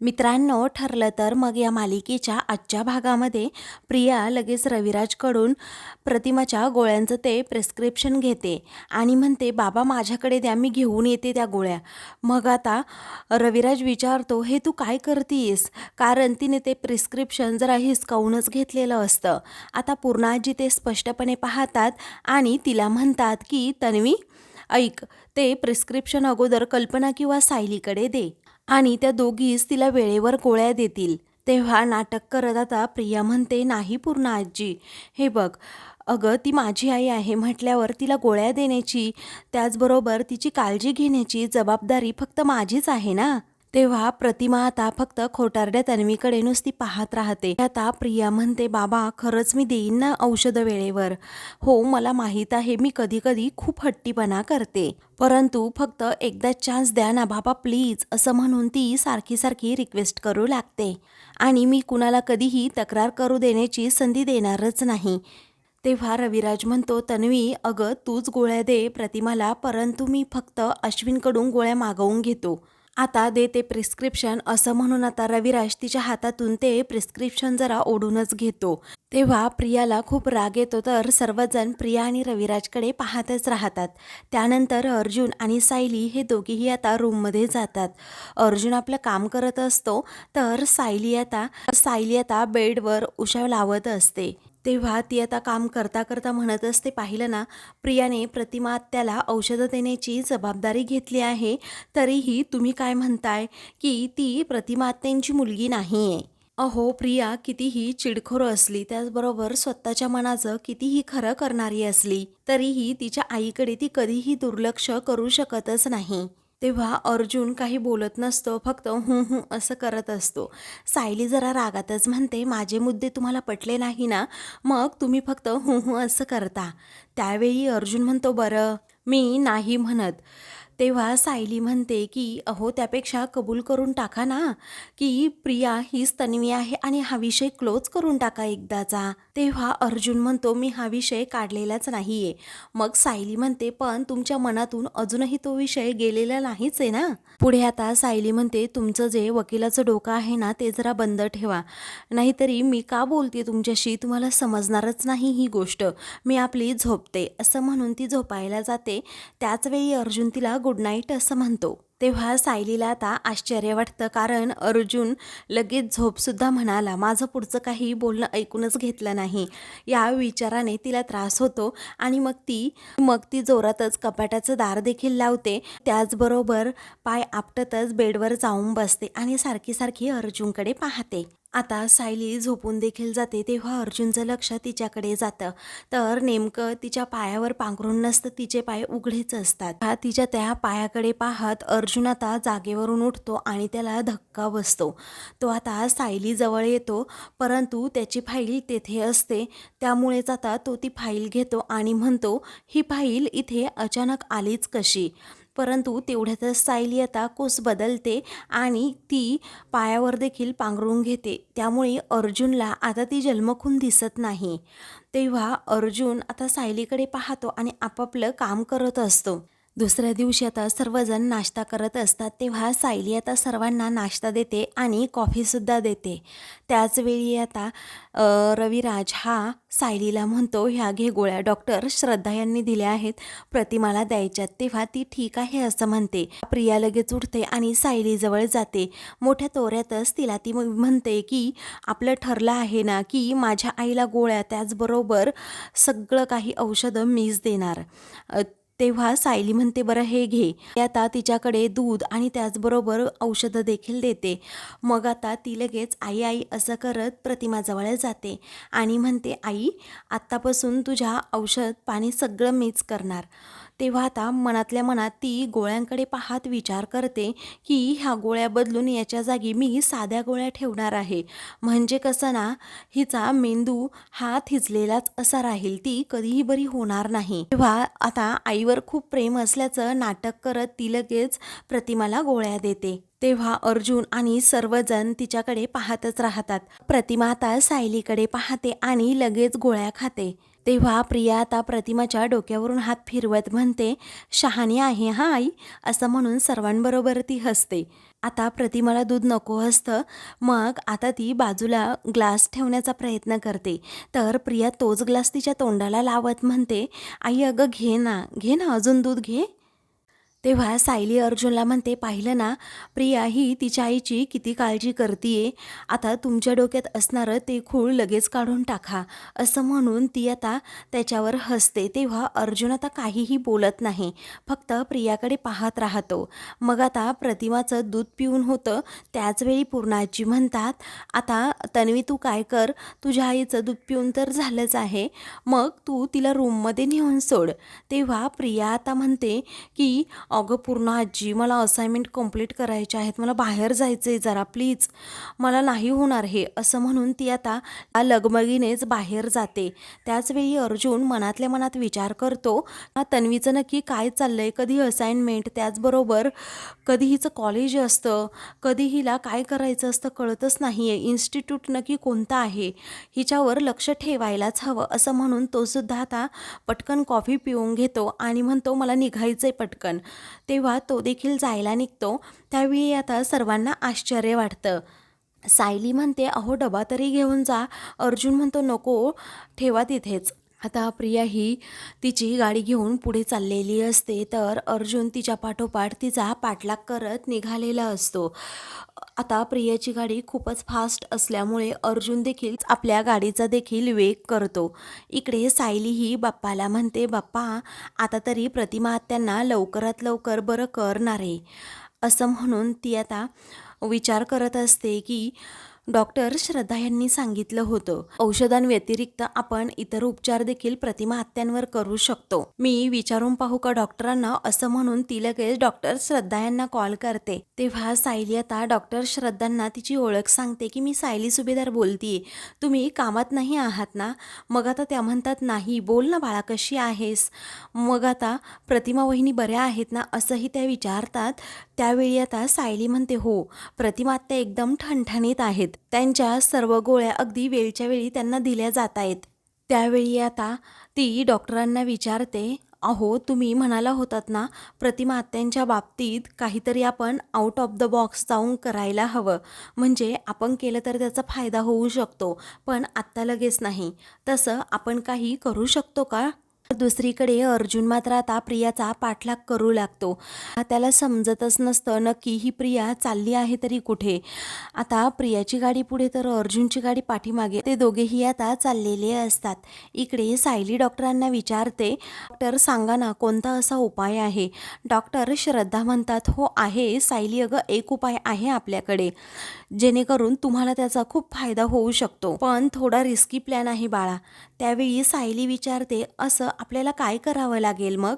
मित्रांनो ठरलं तर मग या मालिकेच्या आजच्या भागामध्ये प्रिया लगेच रविराजकडून प्रतिमाच्या गोळ्यांचं ते प्रिस्क्रिप्शन घेते आणि म्हणते बाबा माझ्याकडे द्या मी घेऊन येते त्या गोळ्या. मग आता रविराज विचारतो हे तू काय करतीस कारण तिने ते प्रिस्क्रिप्शन जरा हिसकावूनच घेतलेलं असतं. आता पूर्णाजी ते स्पष्टपणे पाहतात आणि तिला म्हणतात की तन्वी ऐक ते प्रिस्क्रिप्शन अगोदर कल्पना किंवा सायलीकडे दे. आणि त्या दोघीच तिला वेळेवर गोळ्या देतील. तेव्हा नाटक करत आता प्रिया म्हणते नाही पूर्ण आजी. हे बघ अगं ती माझी आई आहे म्हटल्यावर तिला गोळ्या देण्याची त्याचबरोबर तिची काळजी घेण्याची जबाबदारी फक्त माझीच आहे ना? तेव्हा प्रतिमा आता फक्त खोटारड्या तन्वीकडे नुसती पाहत राहते. आता प्रिया म्हणते बाबा खरंच मी देईन ना औषधं वेळेवर? हो मला माहीत आहे मी कधी कधी खूप हट्टीपणा करते. परंतु फक्त एकदा चान्स द्या ना बाबा प्लीज असं म्हणून ती सारखी सारखी रिक्वेस्ट करू लागते. आणि मी कुणाला कधीही तक्रार करू देण्याची संधी देणारच नाही. तेव्हा रविराज म्हणतो तन्वी अगं तूच गोळ्या दे प्रतिमाला परंतु मी फक्त अश्विनकडून गोळ्या मागवून घेतो. आता दे ते प्रिस्क्रिप्शन असं म्हणून आता रविराज तिच्या हातातून ते प्रिस्क्रिप्शन जरा ओढूनच घेतो. तेव्हा प्रियाला खूप राग येतो तर सर्वजण प्रिया आणि रविराजकडे पाहतच राहतात. त्यानंतर अर्जुन आणि सायली हे दोघीही आता रूममध्ये जातात. अर्जुन आपलं काम करत असतो तर सायली आता सायली आता बेडवर उशा लावत असते. तेव्हा ती आता काम करता करता म्हणत असते. पाहिलं ना प्रियाने प्रतिमा आत्याला औषधं देण्याची जबाबदारी घेतली आहे. तरीही तुम्ही काय म्हणताय? की ती प्रतिमा आत्यांची मुलगी नाही आहे अहो प्रिया कितीही चिडखोर असली त्याचबरोबर स्वतःच्या मनाचं कितीही खरं करणारी असली तरीही तिच्या आईकडे ती कधीही दुर्लक्ष करू शकतच नाही. तेव्हा अर्जुन काही बोलत नसतो फक्त हुं हूं असं करत असतो. सायली जरा रागातच म्हणते माझे मुद्दे तुम्हाला पटले नाही ना? मग तुम्ही फक्त हूं हूं असं करता. त्यावेळी अर्जुन म्हणतो बरं. मी नाही म्हणत. तेव्हा सायली म्हणते की अहो त्यापेक्षा कबूल करून टाका ना की प्रिया हीच तन्वी आहे आणि हा विषय क्लोज करून टाका एकदाचा. तेव्हा अर्जुन म्हणतो मी हा विषय काढलेलाच नाही आहे मग सायली म्हणते पण तुमच्या मनातून अजूनही तो विषय गेलेला नाहीच आहे ना? पुढे आता सायली म्हणते तुमचं जे वकिलाचं डोकं आहे ना ते जरा बंद ठेवा. नाहीतरी मी का बोलते तुमच्याशी? तुम्हाला समजणारच नाही ही गोष्ट. मी आपली झोपते. असं म्हणून ती झोपायला जाते. त्याचवेळी अर्जुन तिला गुड नाईट असं म्हणतो. तेव्हा सायलीला आता आश्चर्य वाटतं कारण अर्जुन लगेच झोपसुद्धा म्हणाला माझं पुढचं काही बोलणं ऐकूनच घेतलं नाही. या विचाराने तिला त्रास होतो आणि मग ती मग ती जोरातच कपाटाचं दार देखील लावते. त्याचबरोबर पाय आपटतच बेडवर जाऊन बसते आणि सारखी सारखी अर्जुनकडे पाहते. आता सायली झोपून देखील जाते तेव्हा अर्जुनचं लक्ष तिच्याकडे जातं. तर नेमकं तिच्या पायावर पांघरून नसतं तिचे पाय उघडेच असतात. हा तिच्या त्या पायाकडे पाहत अर्जुन आता जागेवरून उठतो आणि त्याला धक्का बसतो. तो आता सायली जवळ येतो परंतु त्याची फाईल तेथे असते. त्यामुळेच आता तो ती फाईल घेतो आणि म्हणतो ही फाईल इथे अचानक आलीच कशी? परंतु तेवढ्यातच सायली आता कोस बदलते आणि ती पायावर देखील पांघरून घेते. त्यामुळे अर्जुनला आता ती जन्मखून दिसत नाही. तेव्हा अर्जुन आता सायलीकडे पाहतो आणि आपापलं काम करत असतो. दुसऱ्या दिवशी आता सर्वजण नाश्ता करत असतात तेव्हा सायली आता सर्वांना नाश्ता देते आणि कॉफीसुद्धा देते. त्याचवेळी आता रविराज हा सायलीला म्हणतो ह्या घे गोळ्या डॉक्टर श्रद्धा यांनी दिल्या आहेत प्रतिमाला द्यायच्यात तेव्हा ती ठीक आहे असं म्हणते. प्रिया लगेच उठते आणि सायलीजवळ जाते. मोठ्या तोऱ्यातच तिला ती म्हणते की आपलं ठरलं आहे ना की माझ्या आईला गोळ्या त्याचबरोबर सगळं काही औषधं मीच देणार. तेव्हा सायली म्हणते बरं हे घे. आता तिच्याकडे दूध आणि त्याचबरोबर औषधं देखील देते. मग आता ती लगेच आई आई असं करत प्रतिमाजवळ जाते. आणि म्हणते आई आत्तापासून तुझ्या औषध पाणी सगळं मीच करणार. तेव्हा आता मनातल्या मनात ती गोळ्यांकडे पाहत विचार करते की ह्या गोळ्या बदलून याच्या जागी मी साध्या गोळ्या ठेवणार आहे. म्हणजे कसं ना हिचा मेंदू हा थिजलेलाच असा राहील ती कधीही बरी होणार नाही. तेव्हा आता आईवर खूप प्रेम असल्याचं नाटक करत ती लगेच प्रतिमाला गोळ्या देते. तेव्हा अर्जुन आणि सर्वजण तिच्याकडे पाहतच राहतात. प्रतिमा आता सायलीकडे पाहते आणि लगेच गोळ्या खाते. तेव्हा प्रिया आता प्रतिमाच्या डोक्यावरून हात फिरवत म्हणते शहाणी आहे हा आई असं म्हणून सर्वांबरोबर ती हसते. आता प्रतिमाला दूध नको असतं मग आता ती बाजूला ग्लास ठेवण्याचा प्रयत्न करते. तर प्रिया तोच ग्लास तिच्या तोंडाला लावत म्हणते आई अगं घे ना घे ना अजून दूध घे. तेव्हा सायली अर्जुनला म्हणते पाहिलं ना प्रिया ही तिच्या आईची किती काळजी करतीये. आता तुमच्या डोक्यात असणारं ते खूळ लगेच काढून टाका. असं म्हणून ती आता त्याच्यावर हसते. तेव्हा अर्जुन आता काहीही बोलत नाही. फक्त प्रियाकडे पाहत राहतो. मग आता प्रतिमाचं दूध पिऊन होतं. त्याचवेळी पूर्णाजी म्हणतात आता तन्वी तू काय कर? तुझ्या आईचं दूध पिऊन तर झालंच आहे. मग तू तिला रूममध्ये नेऊन सोड. तेव्हा प्रिया आता म्हणते की अगं पूर्ण आजी मला असाइनमेंट कंप्लीट करायच्या आहेत. मला बाहेर जायचं आहे जरा प्लीज मला नाही होणार हे. असं म्हणून ती आता लगमगीनेच बाहेर जाते. त्याचवेळी अर्जुन मनातल्या मनात विचार करतो तन्वीचं नक्की काय चाललं आहे कधी असाइनमेंट त्याचबरोबर कधी हिचं कॉलेज असतं. कधी हिला काय करायचं असतं कळतच नाही आहे इन्स्टिट्यूट नक्की कोणतं आहे? हिच्यावर लक्ष ठेवायलाच हवं. असं म्हणून तो सुद्धा आता पटकन कॉफी पिऊन घेतो आणि म्हणतो मला निघायचं आहे पटकन. तेव्हा तो देखील जायला निघतो. त्यावेळी आता सर्वांना आश्चर्य वाटतं. सायली म्हणते अहो डबा तरी घेऊन जा. अर्जुन म्हणतो नको ठेवा तिथेच. आता प्रिया ही तिची गाडी घेऊन पुढे चाललेली असते तर अर्जुन तिच्या पाठोपाठ तिचा पाठलाग करत निघालेला असतो. आता प्रियाची गाडी खूपच फास्ट असल्यामुळे अर्जुन देखील आपल्या गाडीचा देखील वेग करतो. इकडे सायली ही बाप्पाला म्हणते बाप्पा आता तरी प्रतिमा त्यांना लवकरात लवकर बरं करणार. आहे असं म्हणून ती आता विचार करत असते की डॉक्टर श्रद्धा यांनी सांगितलं होतं. औषधांव्यतिरिक्त आपण इतर उपचार देखील प्रतिमाहत्यांवर करू शकतो. मी विचारून पाहू का डॉक्टरांना? असं म्हणून ती लगेच डॉक्टर श्रद्धा यांना कॉल करते. तेव्हा सायली आता डॉक्टर श्रद्धांना तिची ओळख सांगते की मी सायली सुभेदार बोलतीये. तुम्ही कामात नाही आहात ना? मग आता त्या म्हणतात नाही बोल ना बाळा कशी आहेस? मग आता प्रतिमा वहिनी बऱ्या आहेत ना? असंही त्या विचारतात. त्यावेळी आता सायली म्हणते हो प्रतिमा त्या एकदम ठणठणीत आहेत. त्यांच्या सर्व गोळ्या अगदी वेळच्या वेळी त्यांना दिल्या जात आहेत. त्यावेळी आता ती डॉक्टरांना विचारते अहो तुम्ही म्हणाला होतात ना प्रतिमा आत्यांच्या बाबतीत काहीतरी आपण आउट ऑफ द बॉक्स जाऊन करायला हवं. म्हणजे आपण केलं तर त्याचा फायदा होऊ शकतो पण आत्ता लगेच नाही. तसं आपण काही करू शकतो का? दुसरीकडे अर्जुन मात्र आता प्रियाचा पाठलाग करू लागतो. त्याला समजतच नसतं नक्की ही प्रिया चालली आहे तरी कुठे. आता प्रियाची गाडी पुढे तर अर्जुनची गाडी पाठीमागे. ते दोघेही आता चाललेले असतात. इकडे सायली डॉक्टरांना विचारते डॉक्टर सांगा ना कोणता असा उपाय आहे? डॉक्टर श्रद्धा म्हणतात हो आहे. सायली अगं एक उपाय आहे आपल्याकडे. जेणेकरून तुम्हाला त्याचा खूप फायदा होऊ शकतो. पण थोडा रिस्की प्लॅन आहे बाळा. त्यावेळी सायली विचारते असं आपल्याला काय करावं लागेल मग?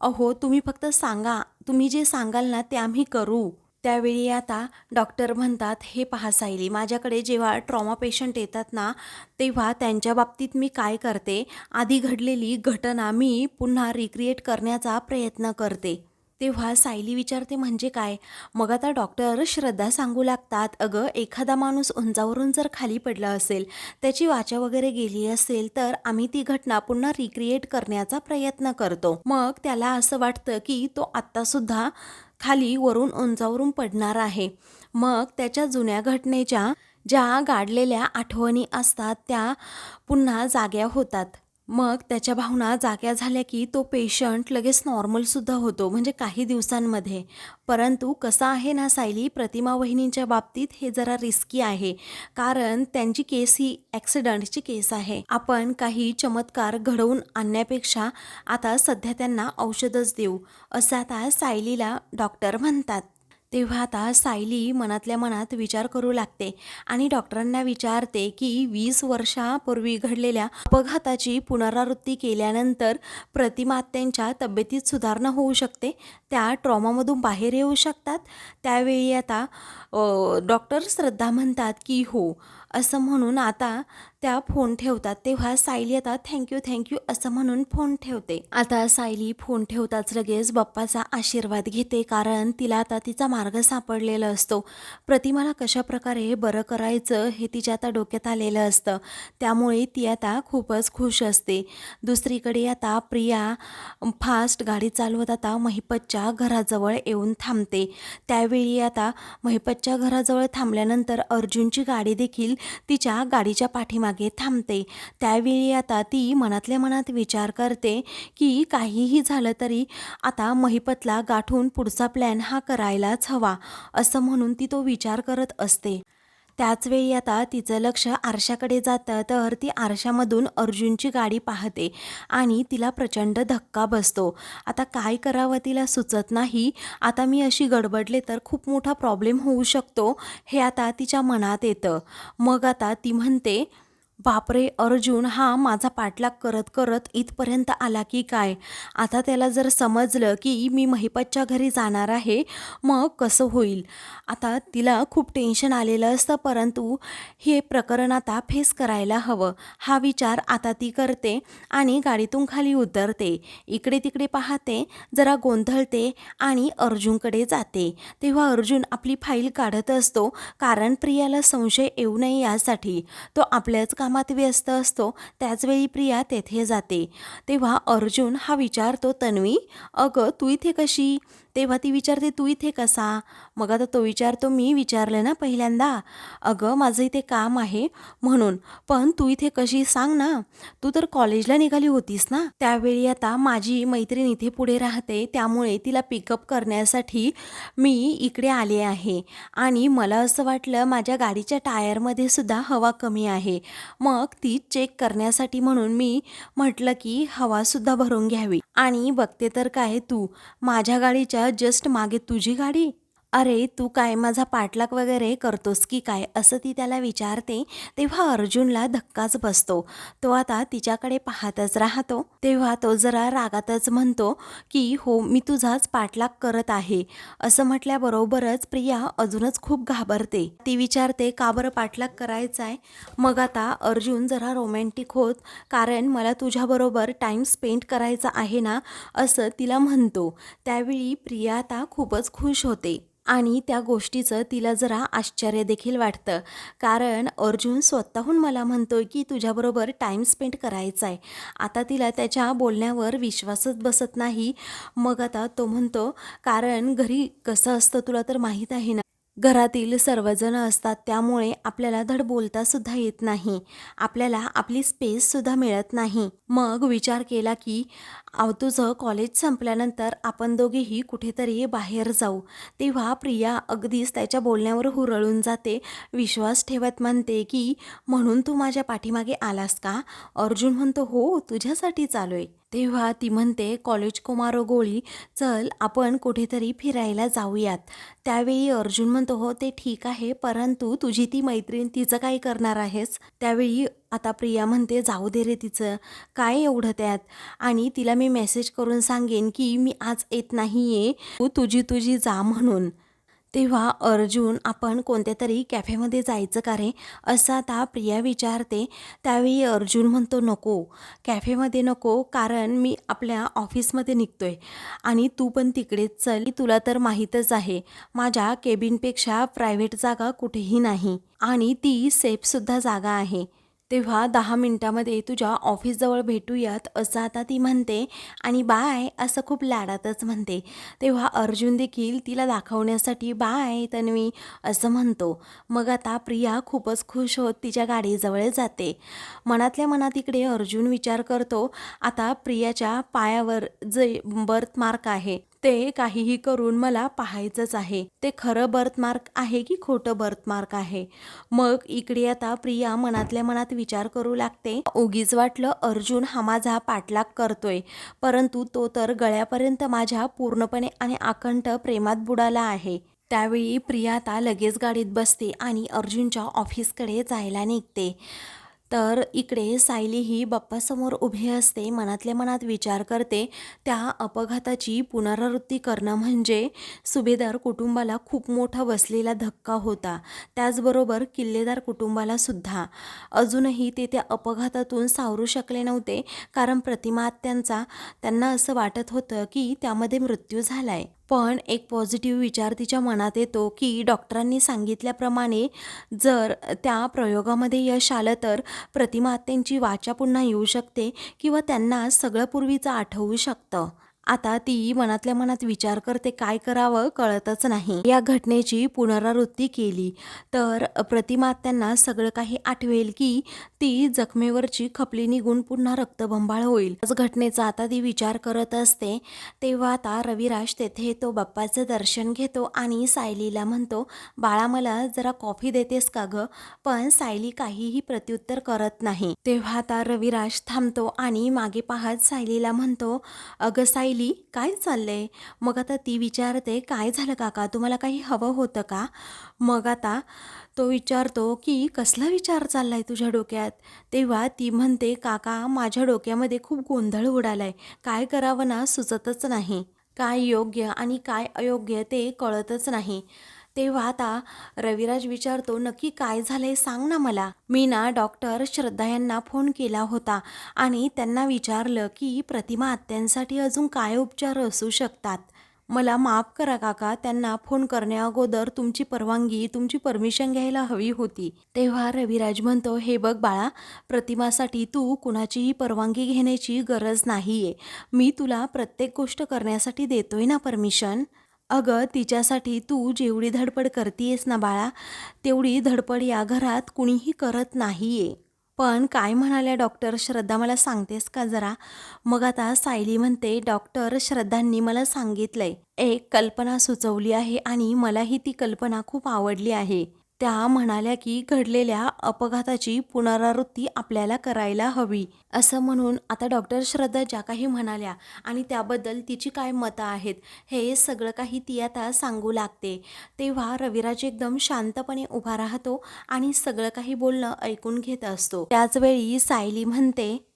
अहो तुम्ही फक्त सांगा. तुम्ही जे सांगाल ना ते आम्ही करू. त्यावेळी आता डॉक्टर म्हणतात हे पहा सायली माझ्याकडे जेव्हा ट्रॉमा पेशंट येतात ना तेव्हा त्यांच्या बाबतीत मी काय करते? आधी घडलेली घटना मी पुन्हा रिक्रिएट करण्याचा प्रयत्न करते. तेव्हा सायली विचारते म्हणजे काय? मग आता डॉक्टर श्रद्धा सांगू लागतात अगं एखादा माणूस उंचावरून जर खाली पडला असेल त्याची वाचा वगैरे गेली असेल तर आम्ही ती घटना पुन्हा रिक्रिएट करण्याचा प्रयत्न करतो. मग त्याला असं वाटतं की तो आत्तासुद्धा खाली वरून उंचावरून पडणार आहे. मग त्याच्या जुन्या घटनेच्या ज्या गाडलेल्या आठवणी असतात त्या पुन्हा जाग्या होतात. मग त्याच्या भावना जाग्या झाल्या की तो पेशंट लगेच नॉर्मलसुद्धा होतो म्हणजे काही दिवसांमध्ये. परंतु कसं आहे ना सायली प्रतिमा वहिनींच्या बाबतीत हे जरा रिस्की आहे. कारण त्यांची केस ही ॲक्सिडंटची केस आहे. आपण काही चमत्कार घडवून आणण्यापेक्षा आता सध्या त्यांना औषधच देऊ असं आता सायलीला डॉक्टर म्हणतात. तेव्हा आता सायली मनातल्या मनात विचार करू लागते आणि डॉक्टरांना विचारते की वीस वर्षापूर्वी घडलेल्या अपघाताची पुनरावृत्ती केल्यानंतर प्रतिमा त्यांच्या तब्येतीत सुधारणा होऊ शकते त्या ट्रॉमामधून बाहेर येऊ शकतात. त्यावेळी आता डॉक्टर श्रद्धा म्हणतात की हो असं म्हणून आता त्या फोन ठेवतात तेव्हा सायली आता थँक्यू थँक्यू असं म्हणून फोन ठेवते. आता सायली फोन ठेवताच लगेच बाप्पाचा आशीर्वाद घेते कारण तिला आता तिचा मार्ग सापडलेला असतो. प्रतिमाला कशा प्रकारे बरं करायचं हे तिच्या आता डोक्यात आलेलं असतं. त्यामुळे ती आता खूपच खुश असते. दुसरीकडे आता प्रिया फास्ट गाडी चालवत आता महिपतच्या घराजवळ येऊन थांबते. त्यावेळी आता महिपतच्या घराजवळ थांबल्यानंतर अर्जुनची गाडी देखील तिच्या गाडीच्या पाठीमागे मागे थांबते. त्यावेळी आता ती मनातल्या मनात विचार करते की काहीही झालं तरी आता महिपतला गाठून पुढचा प्लॅन हा करायलाच हवा असं म्हणून ती तो विचार करत असते. त्याचवेळी आता तिचं लक्ष आरशाकडे जातं तर ती आरशामधून अर्जुनची गाडी पाहते आणि तिला प्रचंड धक्का बसतो. आता काय करावं तिला सुचत नाही. आता मी अशी गडबडले तर खूप मोठा प्रॉब्लेम होऊ शकतो हे आता तिच्या मनात येतं. मग आता ती म्हणते बापरे अर्जुन हा माझा पाठलाग करत करत इथपर्यंत आला की काय? आता त्याला जर समजलं की मी महिपतच्या घरी जाणार आहे मग कसं होईल? आता तिला खूप टेन्शन आलेलं असतं परंतु हे प्रकरण आता फेस करायला हवं. हा विचार आता ती करते आणि गाडीतून खाली उतरते. इकडे तिकडे पाहते जरा गोंधळते आणि अर्जुनकडे जाते. तेव्हा अर्जुन आपली फाईल काढत असतो कारण प्रियाला संशय येऊ नये यासाठी. तो आपल्याच कामात व्यस्त असतो त्याचवेळी प्रिया तेथे जाते. तेव्हा अर्जुन हा विचारतो तन्वी अगं तू इथे कशी? तेव्हा ती विचारते तू इथे कसा? मग आता तो विचारतो मी विचारलं ना पहिल्यांदा. अगं माझं इथे काम आहे म्हणून पण तू इथे कशी सांग ना. तू तर कॉलेजला निघाली होतीस ना. त्यावेळी आता माझी मैत्रीण इथे पुढे राहते त्यामुळे तिला पिकअप करण्यासाठी मी इकडे आले आहे. आणि मला असं वाटलं माझ्या गाडीच्या टायरमध्ये सुद्धा हवा कमी आहे. मग ती चेक करण्यासाठी म्हणून मी म्हटलं की हवासुद्धा भरून घ्यावी. आणि बघते तर काय तू माझ्या गाडीच्या जस्ट मागे तुझी गाडी? अरे तू काय माझा पाठलाग वगैरे करतोस की काय? असं ती त्याला विचारते. तेव्हा अर्जुनला धक्काच बसतो. तो आता तिच्याकडे पाहतच राहतो. तेव्हा तो जरा रागातच म्हणतो की हो मी तुझाच पाठलाग करत आहे. असं म्हटल्याबरोबरच प्रिया अजूनच खूप घाबरते. ती विचारते का बरं पाठलाग करायचा आहे मग आता अर्जुन जरा रोमॅन्टिक होत कारण मला तुझ्याबरोबर टाईम स्पेंड करायचा आहे ना? असं तिला म्हणतो. त्यावेळी प्रिया आता खूपच खुश होते. आणि त्या गोष्टीचं तिला जरा आश्चर्य देखील वाटतं. कारण अर्जुन स्वतःहून मला म्हणतोय की तुझ्याबरोबर टाईम स्पेंड करायचा आहे. आता तिला त्याच्या बोलण्यावर विश्वासच बसत नाही. मग आता तो म्हणतो कारण घरी कसं असतं तुला तर माहीत आहे ना? घरातील सर्वजण असतात त्यामुळे आपल्याला धड बोलतासुद्धा येत नाही. आपल्याला आपली स्पेससुद्धा मिळत नाही. मग विचार केला की अव तुझं कॉलेज संपल्यानंतर आपण दोघेही कुठेतरी बाहेर जाऊ. तेव्हा प्रिया अगदीच त्याच्या बोलण्यावर हुरळून जाते. विश्वास ठेवत म्हणते की म्हणून तू माझ्या पाठीमागे आलास का? अर्जुन म्हणतो हो तुझ्यासाठी चालू आहे. तेव्हा ती म्हणते कॉलेज कुमारो गोळी चल आपण कुठेतरी फिरायला जाऊयात. त्यावेळी अर्जुन म्हणतो हो ते ठीक आहे परंतु तुझी ती मैत्रीण तिचं काय करणार आहेस? त्यावेळी आता प्रिया म्हणते जाऊ दे रे तिचं. काय एवढं त्यात? आणि तिला मी मेसेज करून सांगेन की मी आज येत नाही आहे तू तुझी तुझी जा म्हणून. तेव्हा अर्जुन आपण कोणत्या तरी कॅफेमध्ये जायचं का रे? असं आता प्रिया विचारते. त्यावेळी अर्जुन म्हणतो नको. कॅफेमध्ये नको कारण मी आपल्या ऑफिसमध्ये निघतो आहे आणि तू पण तिकडेच चल तुला तर माहीतच आहे. माझ्या केबिनपेक्षा प्रायव्हेट जागा कुठेही नाही. आणि ती सेफसुद्धा जागा आहे. तेव्हा दहा मिनटामध्ये तुझ्या ऑफिसजवळ भेटूयात असं आता ती म्हणते. आणि बाय असं खूप लाडातच म्हणते. तेव्हा अर्जुन देखील तिला दाखवण्यासाठी बाय तन्वी असं म्हणतो. मग आता प्रिया खूपच खुश होत तिच्या गाडीजवळ जाते. मनातल्या मनात इकडे अर्जुन विचार करतो आता प्रियाच्या पायावर जे बर्थ मार्क आहे ते काहीही करून मला पाहायचंच आहे. ते खरं बर्थमार्क आहे की खोटं बर्थमार्क आहे? मग इकडे आता प्रिया मनातल्या मनात विचार करू लागते. उगीच वाटलं अर्जुन हा माझा पाठलाग करतोय. परंतु तो तर गळ्यापर्यंत माझ्या पूर्णपणे आणि आकंठ प्रेमात बुडाला आहे. त्यावेळी प्रिया आता लगेच गाडीत बसते आणि अर्जुनच्या ऑफिसकडे जायला निघते. तर इकडे सायली ही बाप्पासमोर उभी असते मनातल्या मनात विचार करते. त्या अपघाताची पुनरावृत्ती करणं म्हणजे सुभेदार कुटुंबाला खूप मोठा बसलेला धक्का होता. त्याचबरोबर किल्लेदार कुटुंबाला सुद्धा. अजूनही ते त्या अपघातातून सावरू शकले नव्हते कारण प्रतिमा त्यांचा त्यांना असं वाटत होतं की त्यामध्ये मृत्यू झालाय. पण एक पॉझिटिव्ह विचार तिच्या मनात येतो की डॉक्टरांनी सांगितल्याप्रमाणे जर त्या प्रयोगामध्ये यश आलं तर प्रतिमा त्यांची वाचा पुन्हा येऊ शकते किंवा त्यांना सगळं पूर्वीचं आठवू शकतं. आता ती मनातल्या मनात विचार करते काय करावं कळतच नाही. या घटनेची पुनरावृत्ती केली. तर प्रतिमा त्यांना सगळं काही आठवेल की ती जखमेवरची खपली निघून पुन्हा रक्तबंबाळ होईल. घटनेचा आता ती विचार करत असते तेव्हा आता रविराज तेथे तो बाप्पाचं दर्शन घेतो आणि सायलीला म्हणतो बाळा मला जरा कॉफी देतेस का ग? पण सायली काहीही प्रत्युत्तर करत नाही. तेव्हा आता रविराज थांबतो आणि मागे पाहत सायलीला म्हणतो अगं सायली काय चाललंय? मग आता ती विचारते काय झालं काका? तुम्हाला काही हवं होतं का? मग आता तो विचारतो की कसला विचार चाललाय तुझ्या डोक्यात? तेव्हा ती म्हणते काका माझ्या डोक्यामध्ये खूप गोंधळ उडालाय. काय करावं ना सुचतच नाही. काय योग्य आणि काय अयोग्य ते कळतच नाही. तेव्हा आता रविराज विचारतो नक्की काय झालंय सांग ना मला. मी ना डॉक्टर श्रद्धा यांना फोन केला होता आणि त्यांना विचारलं की प्रतिमा आत्यांसाठी अजून काय उपचार असू शकतात? मला माफ करा काका त्यांना फोन करण्याअगोदर तुमची परवानगी तुमची परमिशन घ्यायला हवी होती. तेव्हा रविराज म्हणतो हे बघ बाळा प्रतिमासाठी तू कुणाचीही परवानगी घेण्याची गरज नाहीये. मी तुला प्रत्येक गोष्ट करण्यासाठी देतोय ना परमिशन? अगं तिच्यासाठी तू जेवढी धडपड करतीयस ना बाळा तेवढी धडपड या घरात कुणीही करत नाहीये. पण काय म्हणाल्या डॉक्टर? श्रद्धा मला सांगतेस का जरा? मग आता सायली म्हणते डॉक्टर श्रद्धांनी मला सांगितलंय. एक कल्पना सुचवली आहे आणि मलाही ती कल्पना खूप आवडली आहे. त्या म्हणाल्या की घडलेल्या अपघाताची पुनरावृत्ती आपल्याला करायला हवी. असं म्हणून आता डॉक्टर श्रद्धा ज्या काही म्हणाल्या आणि त्याबद्दल तिची काय मतं आहेत हे सगळं काही ती आता सांगू लागते. तेव्हा रविराज एकदम शांतपणे उभा राहतो आणि सगळं काही बोलणं ऐकून घेत असतो. त्याचवेळी सायली म्हणते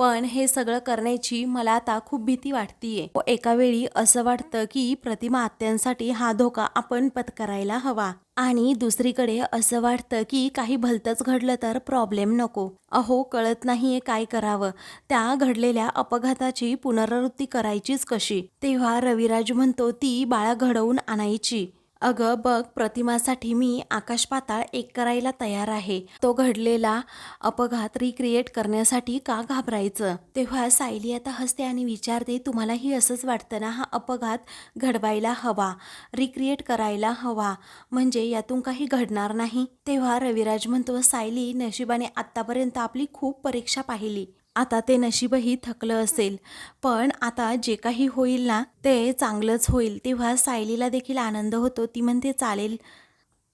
पण हे सगळं करण्याची मला आता खूप भीती वाटतीये. एका वेळी असं वाटतं की प्रतिमा आत्यांसाठी हा धोका आपण पत्करायला हवा. आणि दुसरीकडे असं वाटतं की काही भलतंच घडलं तर प्रॉब्लेम नको. अहो कळत नाहीये काय करावं. त्या घडलेल्या अपघाताची पुनरावृत्ती करायचीच कशी? तेव्हा रविराज म्हणतो ती बाळा घडवून आणायची. अगं बघ प्रतिमासाठी मी आकाश पाताळ एक करायला तयार आहे. तो घडलेला अपघात रिक्रिएट करण्यासाठी का घाबरायचं? तेव्हा सायली आता हसते आणि विचारते तुम्हालाही असंच वाटतं ना हा अपघात घडवायला हवा रिक्रिएट करायला हवा म्हणजे यातून काही घडणार नाही? तेव्हा रविराज म्हणतो सायली नशिबाने आत्तापर्यंत आपली खूप परीक्षा पाहिली. आता ते नशीबही थकलं असेल. पण आता जे काही होईल ना ते चांगलंच होईल. तेव्हा सायलीला देखील आनंद होतो. ती म्हणते चालेल.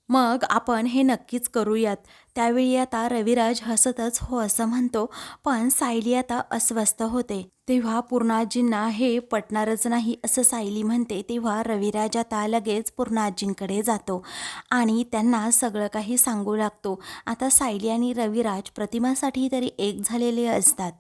मग आपण हे नक्कीच करूयात. त्यावेळी आता रविराज हसतच हो असं म्हणतो पण सायली आता अस्वस्थ होते. तेव्हा पूर्णाजींना हे पटणारच नाही असं सायली म्हणते. तेव्हा रविराज आता लगेच पूर्णाजींकडे जातो आणि त्यांना सगळं काही सांगू लागतो. आता सायली आणि रविराज प्रतिमासाठी तरी एक झालेले असतात.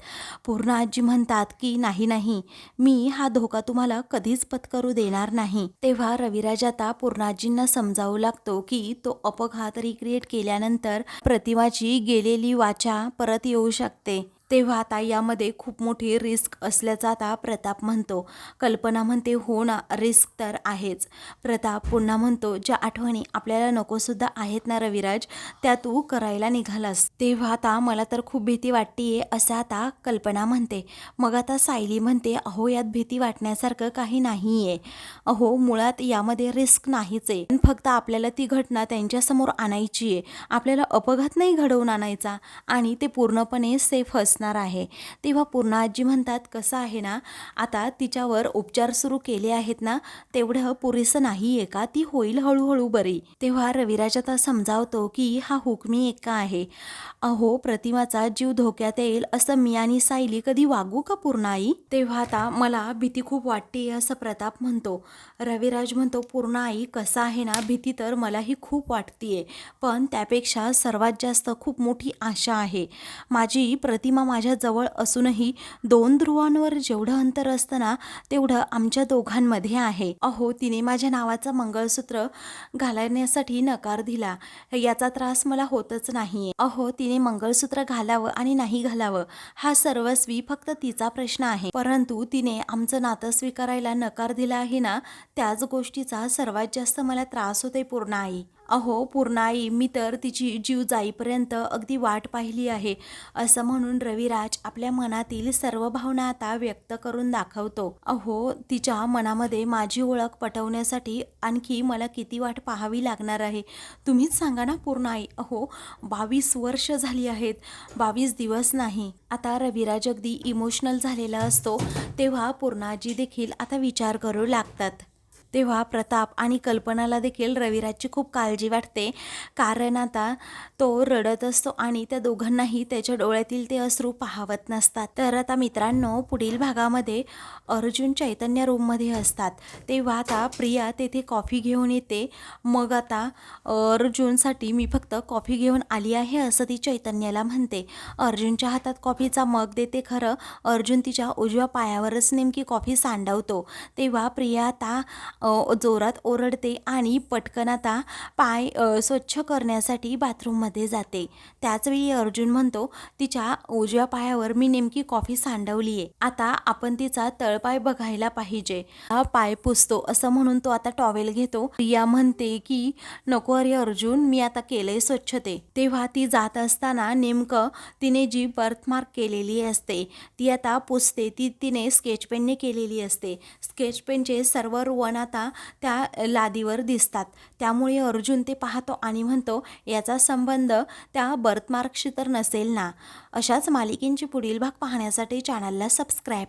पूर्णाजी म्हणतात की नाही नाही मी हा धोका तुम्हाला कधीच पत्करू देणार नाही. तेव्हा रविराज आता पूर्णाजींना समजावू लागतो की तो अपघात रिक्रिएट केल्यानंतर प्रतिमाची गेलेली वाचा परत येऊ शकते. तेव्हा आता यामध्ये खूप मोठी रिस्क असल्याचा आता प्रताप म्हणतो. कल्पना म्हणते हो ना रिस्क तर आहेच. प्रताप पुन्हा म्हणतो ज्या आठवणी आपल्याला नकोसुद्धा आहेत ना रविराज त्या तू करायला निघालास. तेव्हा आता मला तर खूप भीती वाटतीये असं आता कल्पना म्हणते. मग आता सायली म्हणते अहो यात भीती वाटण्यासारखं काही नाहीये. अहो मुळात यामध्ये रिस्क नाहीच आहे. पण फक्त आपल्याला ती घटना त्यांच्यासमोर आणायची आहे आपल्याला अपघात नाही घडवून आणायचा आणि ते पूर्णपणे सेफ असते असणार आहे. तेव्हा पूर्णा आजी म्हणतात कसं आहे ना आता तिच्यावर उपचार सुरू केले आहेत ना तेवढं पुरेसं नाही आहे का? ती होईल हळूहळू बरी. तेव्हा रविराज आता समजावतो की हा हुकमी एका आहे. अहो प्रतिमाचा जीव धोक्यात येईल असं मी आणि सायली कधी वागू का पूर्ण आई? तेव्हा आता मला भीती खूप वाटते असं प्रताप म्हणतो. रविराज म्हणतो पूर्ण आई कसं आहे ना भीती तर मलाही खूप वाटतीये पण त्यापेक्षा सर्वात जास्त खूप मोठी आशा आहे. माझी प्रतिमा माझ्या जवळ असूनही दोन ध्रुवांवर जेवढं अंतर असतं ना तेवढं आमच्या दोघांमध्ये आहे. अहो तिने माझ्या नावाचं मंगळसूत्र घालण्यासाठी नकार दिला. याचा त्रास मला होतच नाहीये. अहो तिने मंगळसूत्र घालावं आणि नाही घालावं हा सर्वस्वी फक्त तिचा प्रश्न आहे. परंतु तिने आमचं नातं स्वीकारायला नकार दिला आहे ना त्याच गोष्टीचा सर्वात जास्त मला त्रास होते पूर्ण आई. अहो पूर्णाई मी तर तिची जीव जाईपर्यंत अगदी वाट पाहिली आहे. असं म्हणून रविराज आपल्या मनातील सर्व भावना आता व्यक्त करून दाखवतो. अहो तिच्या मनामध्ये माझी ओळख पटवण्यासाठी आणखी मला किती वाट पाहावी लागणार आहे? तुम्हीच सांगा ना पूर्णाई अहो बावीस वर्ष झाली आहेत. बावीस दिवस नाही. आता रविराज अगदी इमोशनल झालेला असतो तेव्हा पूर्णाजी देखील आता विचार करू लागतात. तेव्हा प्रताप आणि कल्पनाला देखील रविराजची खूप काळजी वाटते. कारण आता तो रडत असतो आणि त्या दोघांनाही त्याच्या डोळ्यातील ते अश्रू पाहावत नसतात. तर आता मित्रांनो पुढील भागामध्ये अर्जुन चैतन्य रूममध्ये असतात. तेव्हा आता प्रिया तेथे कॉफी घेऊन येते. मग आता अर्जुनसाठी मी फक्त कॉफी घेऊन आली आहे असं ती चैतन्याला म्हणते. अर्जुनच्या हातात कॉफीचा मग देते खरं. अर्जुन तिच्या उजव्या पायावरच नेमकी कॉफी सांडवतो. तेव्हा प्रिया आता जोरात ओरडते आणि पटकन आता पाय स्वच्छ करण्यासाठी बाथरूममध्ये जाते. त्याचवेळी अर्जुन म्हणतो तिच्या उजव्या पायावर मी नेमकी कॉफी सांडवली आहे आता आपण तिचा तळपाय बघायला पाहिजे. हा पाय पुसतो. असं म्हणून तो आता टॉवेल घेतो. प्रिया म्हणते की नको अरे अर्जुन मी आता केलंय स्वच्छते. तेव्हा ती जात असताना नेमकं तिने जी बर्थमार्क केलेली असते ती आता पुसते. ती तिने स्केच पेनने केलेली असते. स्केच पेनचे सर्व रुवण आता त्या लादीवर दिसतात. त्यामुळे अर्जुन ते पाहतो आणि म्हणतो याचा संबंध त्या बर्थमार्कशी तर नसेल ना. अशाच मालिकेंची पुढील भाग पाहण्यासाठी चॅनलला सबस्क्राईब